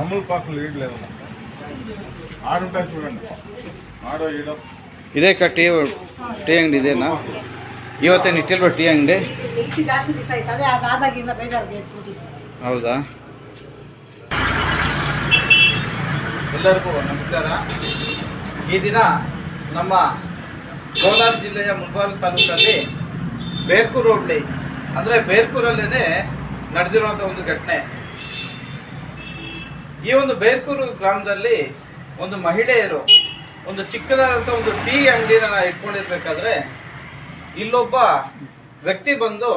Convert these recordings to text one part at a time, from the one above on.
అమూల్ పాకులు ఇడలేదు ఆడుంటాయి చూడండి ఆడో ఈడో ಇದೇ ಕ ಟೀ ಟೀ ಅಂಗಡಿ ಇದೇನಾ ಇವತ್ತೇನು ಇಟ್ಟಿಲ್ವ ಟೀ ಅಂಗಡಿ ಹೆಚ್ಚು ಎಲ್ಲರಿಗೂ ನಮಸ್ಕಾರ. ಈ ದಿನ ನಮ್ಮ ಕೋಲಾರ ಜಿಲ್ಲೆಯ ಮುಳಬಾಗ ತಾಲೂಕಲ್ಲಿ ಬೇರ್ಕೂರು ಹೋಬಳಿ ಅಂದರೆ ಬೇರ್ಕೂರಲ್ಲೇ ನಡೆದಿರುವಂಥ ಒಂದು ಘಟನೆ. ಈ ಒಂದು ಬೇರ್ಕೂರು ಗ್ರಾಮದಲ್ಲಿ ಒಂದು ಮಹಿಳೆಯರು, ಒಂದು ಚಿಕ್ಕದಾದಂಥ ಒಂದು ಟೀ ಅಂಗಡಿನ ಇಟ್ಕೊಂಡಿರ್ಬೇಕಾದ್ರೆ ಇಲ್ಲೊಬ್ಬ ವ್ಯಕ್ತಿ ಬಂದು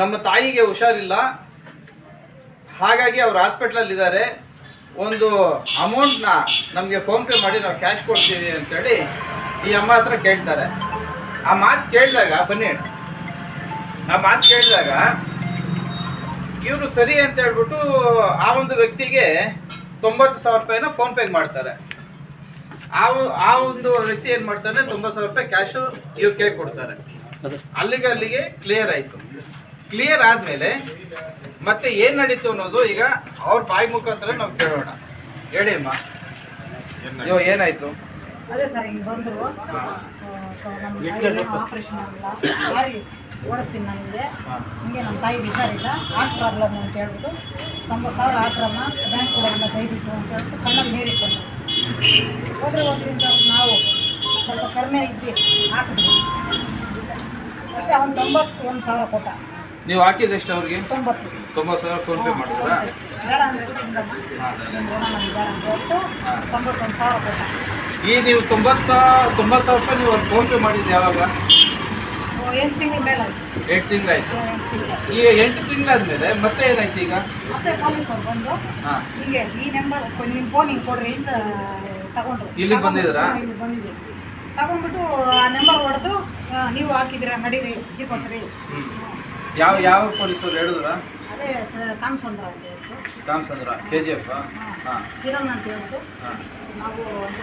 ನಮ್ಮ ತಾಯಿಗೆ ಹುಷಾರಿಲ್ಲ. ಹಾಗಾಗಿ ಅವ್ರು ಹಾಸ್ಪಿಟ್ಲಲ್ಲಿ ಇದ್ದಾರೆ ಒಂದು ಅಮೌಂಟ್ನ ನಮಗೆ ಫೋನ್ಪೇ ಮಾಡಿ ನಾವು ಕ್ಯಾಶ್ ಕೊಡ್ತೀವಿ ಅಂತೇಳಿ ಈ ಅಮ್ಮ ಹತ್ರ ಕೇಳ್ತಾರೆ. ಆ ಮಾತು ಕೇಳಿದಾಗ ಬನ್ನಿ. ಆ ಮಾತು ಕೇಳಿದಾಗ ಇವರು ಸರಿ ಅಂತ ಹೇಳ್ಬಿಟ್ಟು ಆ ಒಂದು ವ್ಯಕ್ತಿಗೆ ತೊಂಬತ್ತು ಸಾವಿರ ರೂಪಾಯಿನ ಫೋನ್ಪೇ ಮಾಡ್ತಾರೆ. ಆ ಆ ಒಂದು ವ್ಯಕ್ತಿ ಏನು ಮಾಡ್ತಾನೆ ತೊಂಬತ್ತು ಸಾವಿರ ರೂಪಾಯಿ ಕ್ಯಾಶು ಇವ್ರ ಕೇಳಿ ಕೊಡ್ತಾರೆ ಅಲ್ಲಿಗೆ ಅಲ್ಲಿಗೆ ಕ್ಲಿಯರ್ ಆಯಿತು. ಕ್ಲಿಯರ್ ಆದಮೇಲೆ ಮತ್ತೆ ಏನು ನಡೀತು ಅನ್ನೋದು ಈಗ ಅವ್ರ ಬಾಯಿ ಮುಖಾಂತರ ನಾವು ಕೇಳೋಣ. ಹೇಳಿ ಅಮ್ಮ. ಅಯ್ಯೋ ಏನಾಯ್ತು? ಅದೇ ಸರ್ ಹಿಂಗೆ ಬಂದರು. ನಮ್ಮ ಆಪರೇಷನ್ ಆಗಿಲ್ಲ. ಸಾರಿ ಓಡಿಸ್ತೀನಿ ನನಗೆ. ಹಿಂಗೆ ನಮ್ಮ ತಾಯಿ ಹುಷಾರಿಲ್ಲ. ಹಾರ್ಟ್ ಪ್ರಾಬ್ಲಮ್ ಅಂತ ಹೇಳ್ಬಿಟ್ಟು ತೊಂಬತ್ತು ಸಾವಿರ ಹಾಕ್ರಮ್ಮ ಬ್ಯಾಂಕ್ ದಯವಿಟ್ಟು ಅಂತ ಹೇಳ್ಬಿಟ್ಟು ಕಣ್ಣಲ್ಲಿ ಹೋದ್ರೆ ಹೋದ್ರಿಂದ ನಾವು ಸ್ವಲ್ಪ ಕಡಿಮೆ ಇದ್ದು ಹಾಕಿದ್ವಿ. ಮತ್ತೆ ಅವ್ನು ತೊಂಬತ್ತು ಒಂದು ಸಾವಿರ ಕೊಟ್ಟ. ನೀವು ಹಾಕಿದೆಷ್ಟು ಅವ್ರಿಗೆ? ತೊಂಬತ್ತು ಸಾವಿರ ಫೋನ್ಪೇ ಮಾಡಿದ್ರಾ? ಮಾಡಿದ್ರೆ ಈ ನೀವು ತೊಂಬತ್ತ ತೊಂಬತ್ತು ಸಾವಿರ ರೂಪಾಯಿ ನೀವು ಫೋನ್ಪೇ ಮಾಡಿದ್ದು ಯಾವಾಗ? ಎಂಟು ತಿಂಗಳಾಯ್ತು ಈ ಎಂಟು ತಿಂಗಳಾದ್ಮೇಲೆ ಮತ್ತೆ ಏನಾಯ್ತು ಈಗ? ಮತ್ತೆ ಪೊಲೀಸರು ಬಂದು ಹಾಂ. ಹಿಂಗೆ ಈ ನಂಬರ್ ನಿಮ್ಮ ಫೋನ್ ಹಿಂಗೆ ಕೊಡ್ರಿ ಅಂತ ತಗೊಂಡ್ರು. ಇಲ್ಲಿಗ್ ಬಂದಿದ್ರಾ? ತಗೊಂಡ್ಬಿಟ್ಟು ಆ ನಂಬರ್ ಹೊಡೆದು ನೀವು ಹಾಕಿದ್ರ ನಡೀರಿ ಜಿ ಕೊಟ್ರಿ. ಯಾವ ಯಾವ ಪೊಲೀಸರು ಹೇಳಿದ್ರ? ಅದೇ ಸ- ಕಾಮಸಂದ್ರ ಅಂತ ಹೇಳ್ತು ಕಾಮಸಂದ್ರ ಕೆ ಜಿ ಎಫ್ ಹಾಂ. ಕಿರಣ್ ಅಂತ ಹೇಳ್ತು ಹಾಂ. ನಾವು ಅಂತ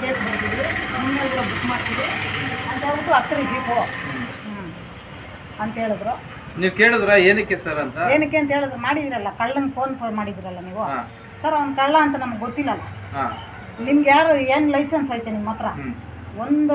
ಕೇಸ್ ಬರ್ತಿದ್ವಿ ನಿಮ್ಮೆಲ್ಲ ಬುಕ್ ಮಾಡ್ತೀವಿ. ಅಂತ ಹೇಳ್ಬಿಟ್ಟು ಹತ್ತಿರ ಜೀಪು ಅಂತ ಹೇಳಿದ್ರು. ನೀವು ಕೇಳಿದ್ರ? ಏನಕ್ಕೆ ಸರ್ ಅಂತ? ಏನಕ್ಕೆ ಅಂತ ಹೇಳಿದ್ರು? ಮಾಡಿದಿರಲ್ಲ ಕಳ್ಳನ ಫೋನ್ ಪೇ ಮಾಡಿದಿರಲ್ಲ ನೀವು? ಹಾಂ. ಸರ್ ಅವ್ನು ಕಳ್ಳ ಅಂತ ನಮ್ಗೆ ಗೊತ್ತಿಲ್ಲಲ್ಲ. ಹಾಂ. ನಿಮ್ಗೆ ಯಾರು ಏನು ಲೈಸೆನ್ಸ್ ಐತೆ ನಿಮ್ಮ ಹತ್ರ? ಹ್ಞೂ ಒಂದು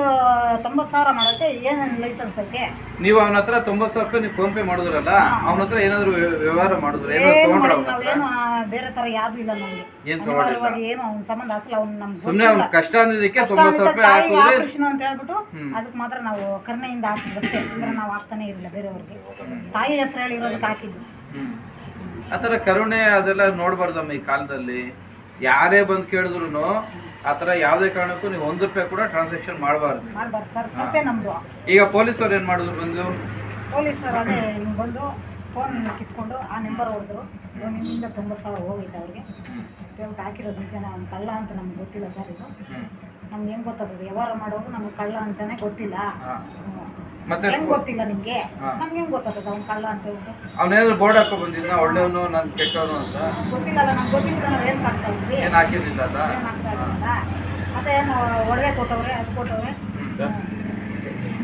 ತೊಂಬತ್ತು ಸಾವಿರ ಮಾಡೋಕ್ಕೆ ಏನೇನು ಲೈಸೆನ್ಸ್ ಐತೆ? ನೀವು ಅವನ ಹತ್ರ ತೊಂಬತ್ತು ಸಾವಿರ ರೂಪಾಯಿ ನೀವು ಫೋನ್ ಪೇ ಮಾಡಿದ್ರಲ್ಲ ಅವನ ಹತ್ರ ಏನಾದ್ರು ವ್ಯ- ವ್ಯವಹಾರ ಮಾಡಿದ್ರೆ ಏನಾದ್ರು ಏನು ತಗೊಂಡ್ರ ಮಾಡಿಲ್ಲ ಅವನ ಹತ್ರ? ನಾವೇನು ಆ, ಬೇರೆ ಥರ ಯಾವುದು ಇಲ್ಲ ನಮಗೆ. ಏನ್ ತಗೊಂಡಿಲ್ಲ? ಏನು ಅವ್ನ ಸಂಬಂಧ ಅಸಲು ಅವ್ನು ನಮ್ಗೆ ಸುಮ್ಮನೆ ಅವ್ನ ಕಷ್ಟ ಅಂದಿದ್ದಕ್ಕೆ ತೊಂಬತ್ತು ಸಾವಿರ ರೂಪಾಯಿ ಹಾಕಿದ್ರೆ ಆಪರೇಷನ್ ಅಂತ ಹೇಳ್ಬಿಟ್ಟು ಅದಕ್ಕೆ ಮಾತ್ರ ನಾವು ಕರ್ಣೆಯಿಂದ ಹಾಕಿದ್ರೆ ಅಂದ್ರೆ ನಾವು ಹಾಕ್ತಾನೆ ಇರಲಿಲ್ಲ ಬೇರೆಯವ್ರಿಗೆ. ತಾಯಿ ಹೆಸರು ಹೇಳಿರೋದಕ್ಕೆ ಹಾಕಿದ್ವಿ. ಹ್ಮ್. ಆ ಥರ ಕರುಣೆ ಅದೆಲ್ಲ ನೋಡ್ಬಾರ್ದಮ್ಮ ಈ ಕಾಲದಲ್ಲಿ. ಯಾರೇ ಬಂದು ಕೇಳಿದ್ರು ಆ ಥರ ಯಾವುದೇ ಕಾರಣಕ್ಕೂ ನೀವು ಒಂದು ರೂಪಾಯಿ ಕೂಡ ಟ್ರಾನ್ಸಾಕ್ಷನ್ ಮಾಡಬಾರ್ದು. ಮಾಡ್ಬಾರ್ದು ಸರ್ ತಪ್ಪೇ ನಮ್ಮದು ಈಗ ಪೊಲೀಸರು ಏನು ಮಾಡಿದ್ರು ಬಂದು? ಪೊಲೀಸರು ಅದೇ ಹಿಂಗೆ ಬಂದು ಫೋನ್ ಕಿತ್ಕೊಂಡು ಆ ನಂಬರ್ ಹೊಡೆದ್ರು. ನಿಮ್ಮಿಂದ ತೊಂಬತ್ತು ಸಾವಿರ ಹೋಗೈತೆ ಅವ್ರಿಗೆ. ಹೇಳ್ಬಿಟ್ಟು ಹಾಕಿರೋದು ಜನ ಅವ್ನು ಕಳ್ಳ ಅಂತ ನಮ್ಗೆ ಗೊತ್ತಿಲ್ಲ ಸರ್ ಇದು. ನಮ್ಗೆ ಹೆಂಗ್ ಗೊತ್ತಾಗ್ತದೆ? ವ್ಯವಹಾರ ಮಾಡೋರು ನಮ್ಗೆ ಕಳ್ಳ ಅಂತಾನೆ ಗೊತ್ತಿಲ್ಲ. ಮತ್ತೆ ಹೆಂಗ್ ಗೊತ್ತಿಲ್ಲ ನಿಮ್ಗೆ? ಹಾ. ನಮ್ಗೆ ಹೆಂಗ್ ಗೊತ್ತಾಗ್ತದೆ? ಅವ್ನು ಕಳ್ಳ ಅಂತ ಹೇಳ್ಬಿಟ್ಟು? ಅವನೇನಾದ್ರು ಬೋರ್ಡ್ ಹಾಕೋ ಬಂದಿದ್ದ ಒಳ್ಳೆಯವನು ನಾನು ಕೆಟ್ಟವನು ಅಂತ? ಗೊತ್ತಿಲ್ಲಲ್ಲ ನಮ್ಗೆ ಗೊತ್ತಿಲ್ಲ ನಾವು ಏನು ಮಾಡ್ತಾ ಇದ್ವಿ ಏನು ಹಾಕಿರ್ಲಿಲ್ಲ ಅದ ಮತ್ತೆ ಏನು ಒಡವೆ ಕೊಟ್ಟವ್ರೆ ಅದು ಕೊಟ್ಟವ್ರೆ?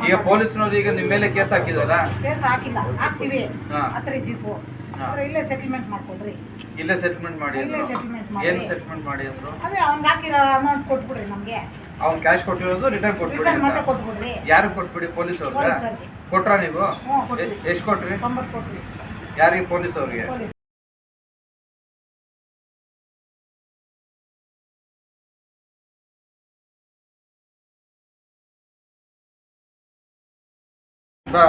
ಈಗ ಪೊಲೀಸ್ನವ್ರು ಈಗ ನಿಮ್ಮ ಮೇಲೆ ಕೇಸ್ ಹಾಕಿದಾರ? ಕೇಸ್ ಹಾಕಿಲ್ಲ. ಹಾಕ್ತಿವಿ. ಹಾ. ಹತ್ರ ಜೀಪು ಹಾ. ಆದ್ರೆ ಇಲ್ಲೇ ಸೆಟಲ್ಮೆಂಟ್ ಮಾಡ್ಕೊಡ್ರಿ. ಇಲ್ಲೇ ಸೆಟಲ್ಮೆಂಟ್ ಮಾಡಿ ಇಲ್ಲೇ ಅಂದ್ರು settlement ಮಾಡಿ. ಏನು ಸೆಟಲ್ಮೆಂಟ್ ಮಾಡಿ ಅಂದ್ರು? ಅದೇ ಅವ್ನ್ ಹಾಕಿರೋ ಅಮೌಂಟ್ ಕೊಟ್ಬಿಡ್ರಿ ನಮಗೆ. ಅವ್ನು ಕ್ಯಾಶ್ ಕೊಟ್ಟಿರೋದು ರಿಟರ್ನ್ ಕೊಟ್ಬಿಡಿ ರಿಟರ್ನ್ ಮತ್ತೆ ಅಂತ ಕೊಟ್ಬಿಡ್ರಿ ಯಾರು ಕೊಟ್ಬಿಡಿ ಪೊಲೀಸ್ ಅವ್ರಿಗೆ. ಕೊಟ್ರ ಕೊಟ್ರಾ ನೀವು ಹ್ಞೂ ಕೊಟ್ರಿ ಎಷ್ಟು ಕೊಟ್ರಿ? ತೊಂಬತ್ತು ಯಾರಿಗೆ? ಪೊಲೀಸ್ ಅವ್ರಿಗೆ ಪೊಲೀಸ್. ಬಾ.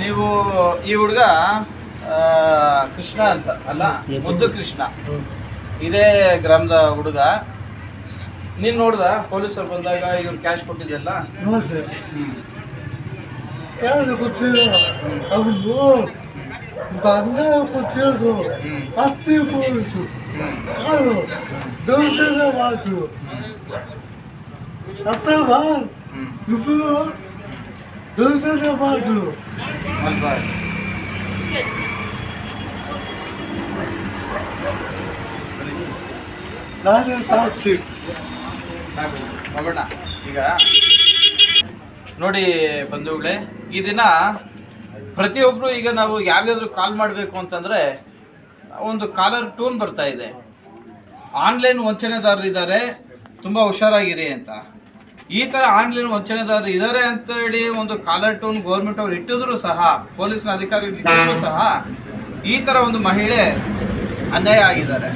ನೀವು ಈ ಹುಡುಗ ಕೃಷ್ಣ ಅಂತ ಅಲ್ಲ? ಮುದ್ದು ಕೃಷ್ಣ. ಇದೇ ಗ್ರಾಮದ ಹುಡುಗ. ನೀನ್ ನೋಡ್ದ? ಪೊಲೀಸರು ಬಂದಾಗ ಇವ್ರು ಕ್ಯಾಶ್ ಕೊಟ್ಟಿದ್ದೆಲ್ಲ? ಬಂದ ಹ್ಮ್. ಹತ್ತಿ ಪೊಲೀಸು. ಕಾಲು ದೊಡ್ಡ ಮಾತು ಹ್ಮ್. ಇಬ್ಬರು ದುಡ್ಡು ಮಾತು ಅಲ್ವಾ? ಈಗ ನೋಡಿ ಬಂಧುಗಳೇ, ಈ ದಿನ ಪ್ರತಿಯೊಬ್ಬರು ಈಗ ನಾವು ಯಾರಿಗಾದ್ರೂ ಕಾಲ್ ಮಾಡಬೇಕು ಅಂತಂದರೆ ಒಂದು ಕಾಲರ್ ಟೂನ್ ಬರ್ತಾ ಇದೆ. ಆನ್ಲೈನ್ ವಂಚನೆದಾರರು ಇದ್ದಾರೆ ತುಂಬ ಹುಷಾರಾಗಿರಿ ಅಂತ. ಈ ಥರ ಆನ್ಲೈನ್ ವಂಚನೆದಾರರು ಇದ್ದಾರೆ ಅಂತ ಹೇಳಿ ಒಂದು ಕಾಲರ್ ಟೂನ್ ಗೌರ್ಮೆಂಟ್ ಅವ್ರು ಇಟ್ಟಿದ್ರು ಸಹ, ಪೊಲೀಸ್ನ ಅಧಿಕಾರಿಗಳು ಇಟ್ಟಿದ್ರು ಸಹ, ಈ ಥರ ಒಂದು ಮಹಿಳೆ ಅನ್ಯಾಯ ಆಗಿದ್ದಾರೆ.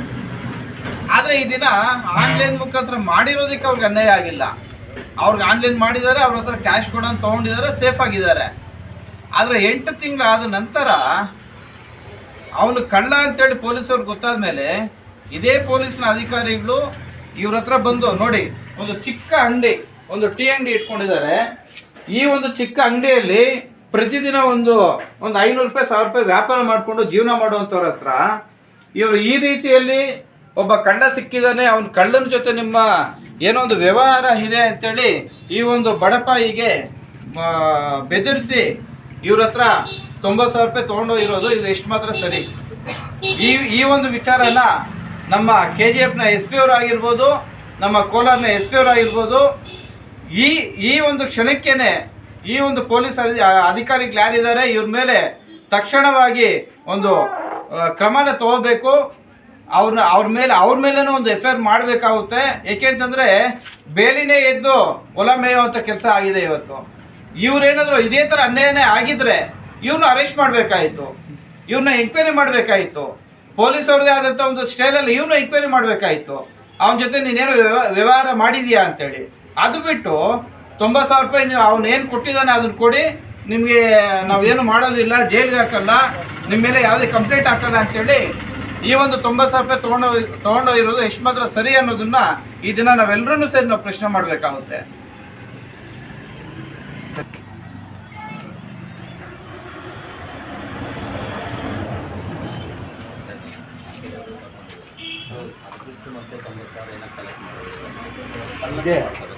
ಆದರೆ ಈ ದಿನ ಆನ್ಲೈನ್ ಮುಖಾಂತರ ಮಾಡಿರೋದಕ್ಕೆ ಅವ್ರಿಗೆ ಅನ್ಯಾಯ ಆಗಿಲ್ಲ. ಅವ್ರಿಗೆ ಆನ್ಲೈನ್ ಮಾಡಿದ್ದಾರೆ, ಅವ್ರ ಹತ್ರ ಕ್ಯಾಶ್ ಕೊಡ ತೊಗೊಂಡಿದ್ದಾರೆ ಸೇಫ್ ಆಗಿದ್ದಾರೆ. ಆದರೆ ಎಂಟು ತಿಂಗಳಾದ ನಂತರ ಅವನು ಕಳ್ಳ ಅಂತೇಳಿ ಪೊಲೀಸವ್ರಿಗೆ ಗೊತ್ತಾದ ಮೇಲೆ ಇದೇ ಪೊಲೀಸ್ನ ಅಧಿಕಾರಿಗಳು ಇವ್ರ ಹತ್ರ ಬಂದು, ನೋಡಿ, ಒಂದು ಚಿಕ್ಕ ಅಂಗಡಿ, ಒಂದು ಟೀ ಅಂಗಡಿ ಇಟ್ಕೊಂಡಿದ್ದಾರೆ. ಈ ಒಂದು ಚಿಕ್ಕ ಅಂಗಡಿಯಲ್ಲಿ ಪ್ರತಿದಿನ ಒಂದು ಒಂದು ಐನೂರು ರೂಪಾಯಿ, ಸಾವಿರ ರೂಪಾಯಿ ವ್ಯಾಪಾರ ಮಾಡಿಕೊಂಡು ಜೀವನ ಮಾಡುವಂಥವ್ರ ಹತ್ರ ಇವರು ಈ ರೀತಿಯಲ್ಲಿ ಒಬ್ಬ ಕಳ್ಳ ಸಿಕ್ಕಿದಾನೆ ಅವನ ಕಳ್ಳನ ಜೊತೆ ನಿಮ್ಮ ಏನೋ ಒಂದು ವ್ಯವಹಾರ ಇದೆ ಅಂತೇಳಿ ಈ ಒಂದು ಬಡಪಾಯಿಗೆ ಬೆದರಿಸಿ ಇವ್ರ ಹತ್ರ ತೊಂಬತ್ತು ಸಾವಿರ ರೂಪಾಯಿ ತೊಗೊಂಡು ಇರೋದು, ಇದು ಎಷ್ಟು ಮಾತ್ರ ಸರಿ. ಈ ಈ ಒಂದು ವಿಚಾರನ ನಮ್ಮ ಕೆ ಜಿ ಎಫ್ನ ಎಸ್ ಪಿ ಅವರು ಆಗಿರ್ಬೋದು, ನಮ್ಮ ಕೋಲಾರ್ನ ಎಸ್ ಪಿ ಅವರು ಆಗಿರ್ಬೋದು, ಈ ಈ ಒಂದು ಕ್ಷಣಕ್ಕೇನೆ ಈ ಒಂದು ಪೊಲೀಸ್ ಅಧಿ- ಅಧಿಕಾರಿಗಳು ಯಾರಿದ್ದಾರೆ, ಇವ್ರ ಮೇಲೆ ತಕ್ಷಣವಾಗಿ ಒಂದು ಕ್ರಮನ ತಗೋಬೇಕು. ಅವ್ರನ್ನ ಅವ್ರ ಮೇಲೆ ಅವ್ರ ಮೇಲೇನೂ ಒಂದು ಎಫ್ ಐ ಆರ್ ಮಾಡಬೇಕಾಗುತ್ತೆ ಏಕೆಂತಂದರೆ ಬೇಲಿನೇ ಎದ್ದು ಹೊಲ ಮೇಯುವಂಥ ಕೆಲಸ ಆಗಿದೆ ಇವತ್ತು. ಇವ್ರೇನಾದ್ರು ಇದೇ ಥರ ಅನ್ಯಾಯನೇ ಆಗಿದ್ರೆ ಇವ್ರನ್ನ ಅರೆಸ್ಟ್ ಮಾಡಬೇಕಾಯಿತು. ಇವ್ರನ್ನ ಎಂಕ್ವೈರಿ ಮಾಡಬೇಕಾಯಿತು. ಪೊಲೀಸ್ ಅವ್ರದೇ ಆದಂಥ ಒಂದು ಸ್ಟೈಲಲ್ಲಿ ಇವ್ರನ್ನ ಎಂಕ್ವೈರಿ ಮಾಡಬೇಕಾಯಿತು. ಅವನ ಜೊತೆ ನೀನೇನು ವ್ಯವ- ವ್ಯವಹಾರ ಮಾಡಿದೀಯಾ ಅಂತೇಳಿ. ಅದು ಬಿಟ್ಟು ತೊಂಬತ್ತು ಸಾವಿರ ರೂಪಾಯಿ ನೀವು ಅವ್ನು ಏನು ಕೊಟ್ಟಿದ್ದಾನೆ ಅದನ್ನ ಕೊಡಿ. ನಿಮಗೆ ನಾವೇನು ಮಾಡೋದಿಲ್ಲ, ಜೈಲಿಗೆ ಹಾಕಲ್ಲ. ನಿಮ್ಮ ಮೇಲೆ ಯಾವುದೇ ಕಂಪ್ಲೇಂಟ್ ಹಾಕಲ್ಲ ಅಂತೇಳಿ ಈ ಒಂದು ತೊಂಬತ್ತು ಸಾವಿರ ರೂಪಾಯಿ ತೊಗೊಂಡೋ ತೊಗೊಂಡೋಗಿರೋದು ಎಷ್ಟು ಮಾತ್ರ ಸರಿ ಅನ್ನೋದನ್ನ ಈ ದಿನ ನಾವೆಲ್ಲರೂ ಸೇರಿ ನಾವು ಪ್ರಶ್ನೆ ಮಾಡಬೇಕಾಗುತ್ತೆ. ಇದೆ. ಹ್ಮ್.